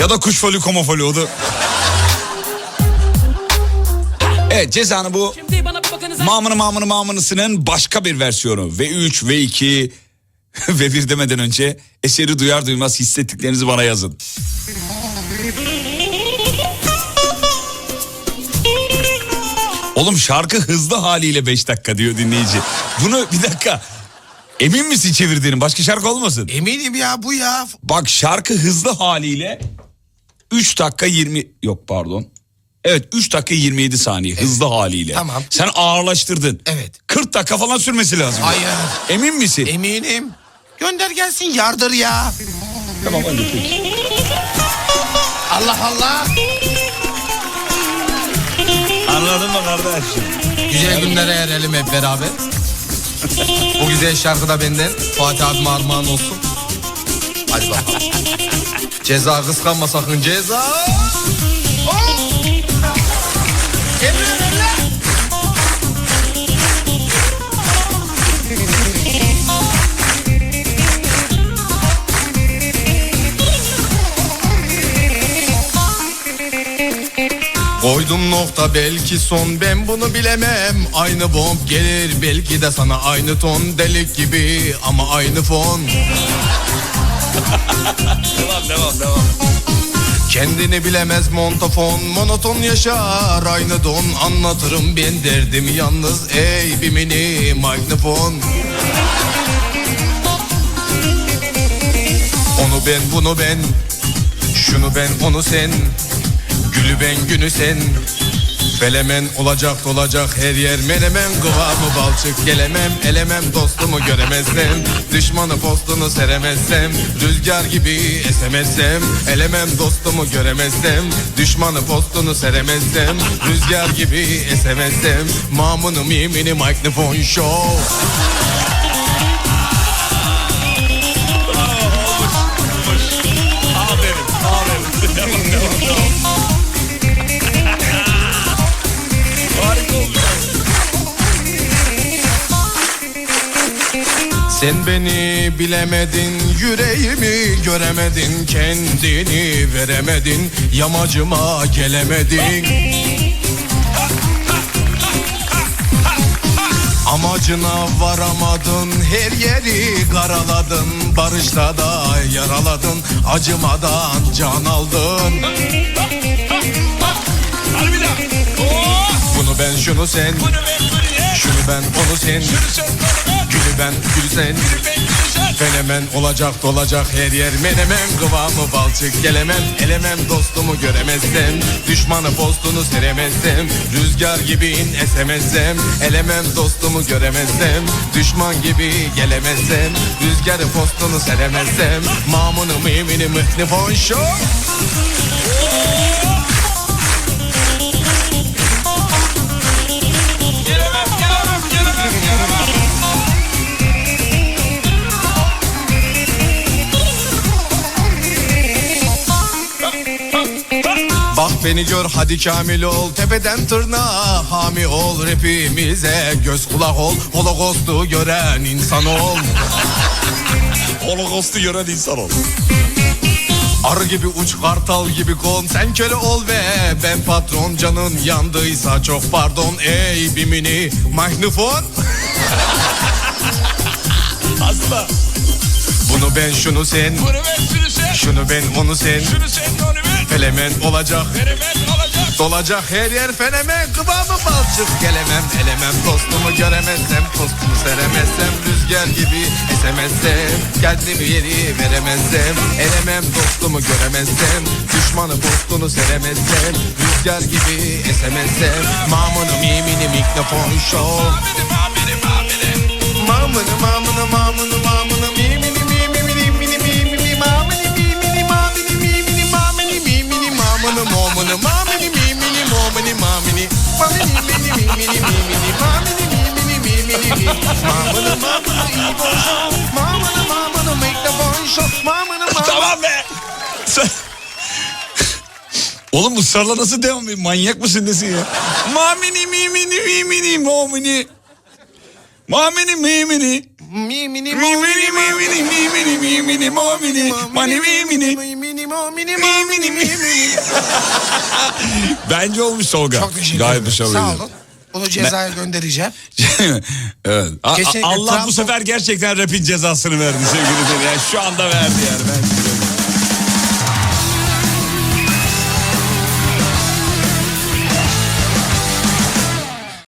Ya da kuş folu komofolu o da. Evet cezanı bu mamını mamını mamınısının başka bir versiyonu. V3, V2 ve bir demeden önce eseri duyar duymaz hissettiklerinizi bana yazın. Oğlum şarkı hızlı haliyle 5 dakika diyor dinleyici. Bunu bir dakika. Emin misin çevirdiğinin? Başka şarkı olmasın? Eminim ya bu ya. Bak şarkı hızlı haliyle 3 dakika 20 yok pardon. Evet 3 dakika 27 saniye hızlı haliyle. Tamam. Sen ağırlaştırdın. Evet. 40 dakika falan sürmesi lazım. Hayır. Emin misin? Eminim. Gönder gelsin yardır ya. tamam hadi peki. Allah Allah. Anladın mı kardeş? Güzel günlere erelim hep beraber. Bu güzel şarkı da benden Fatih abime armağan olsun. Hadi bakalım. ceza kıskanma sakın ceza. Koydum nokta belki son ben bunu bilemem Aynı bomb gelir belki de sana aynı ton Delik gibi ama aynı fon Devam devam devam. Kendini bilemez montafon Monoton yaşar. Aynı don Anlatırım ben derdim yalnız. Ey bir mini magnifon. Onu ben bunu ben. Şunu ben onu sen. Gülü ben günü sen Felemen olacak olacak her yer. Menemen kıvamı balçık gelemem elemem dostumu göremezsem. Düşmanı postunu seremezsem. Rüzgar gibi esemezsem. Elemem dostumu göremezsem. Düşmanı postunu seremezsem. Rüzgar gibi esemezsem. Mamunu mimini mikrofon show Sen beni bilemedin, yüreğimi göremedin, kendini veremedin, yamacıma gelemedin. Amacına varamadın, her yeri karaladın, barışta da yaraladın, acımadan can aldın. Bunu ben şunu sen, şunu ben onu sen, ben. sen. Fenomen olacak dolacak her yer menemen kıvamı balçık gelemem elemem dostumu göremezsem düşmanı postunu seremezsem rüzgar gibi in esemezsem elemem dostumu göremezsem düşman gibi gelemezsem rüzgarı postunu seremezsem mamunu mimini mıhnifon show Bak beni gör hadi kamil ol. Tepeden tırnağa hami ol. Rapimize göz kulak ol. Holocaust'u gören insan ol. Holocaust'u gören insan ol. Arı gibi uç kartal gibi kon. Sen köle ol ve ben patron. Canın yandıysa çok pardon. Ey bir mini mikrofon Asla. Bunu ben şunu sen Bunu ben şunu sen. Şunu ben onu sen Şunu sen onu ben. Felemen olacak. Fenomen olacak. Dolacak her yer fenomen kıvamı balçık. Gelemem elemem. Dostumu göremezsem Postumu seremezsem rüzgar gibi esemezsem. Kendimi yeri veremezsem. Elemem dostumu göremezsem. Düşmanı postunu seremezsem Rüzgar gibi esemezsem. Mamını mimini mikrofon show mamini. Mamını mamını mamını mamını momunu mamini mimini momunu mamini mamini mimini mimini mimini mamini mimini mimini mimini mamını mamını İbo show mamını mamını make the show mamını mamını Tamam be. Oğlum bu sarla nasıl devam ediyor? Manyak mısın desin ya? Mamini mimini mimini momini. Mamini mimini. Mi mini Mi mini mi mini mi mini mi mini mo mini mani mi mini. mini mo Bence olmuş Tolga. Çok teşekkür Gayet ederim. başarılı. Sağ olun. Bunu cezaya göndereceğim. evet. A- Kesinlikle Allah bu sefer gerçekten rapin cezasını verdi sevgili dinleyiciler. Yani şu anda verdi yani. Ben...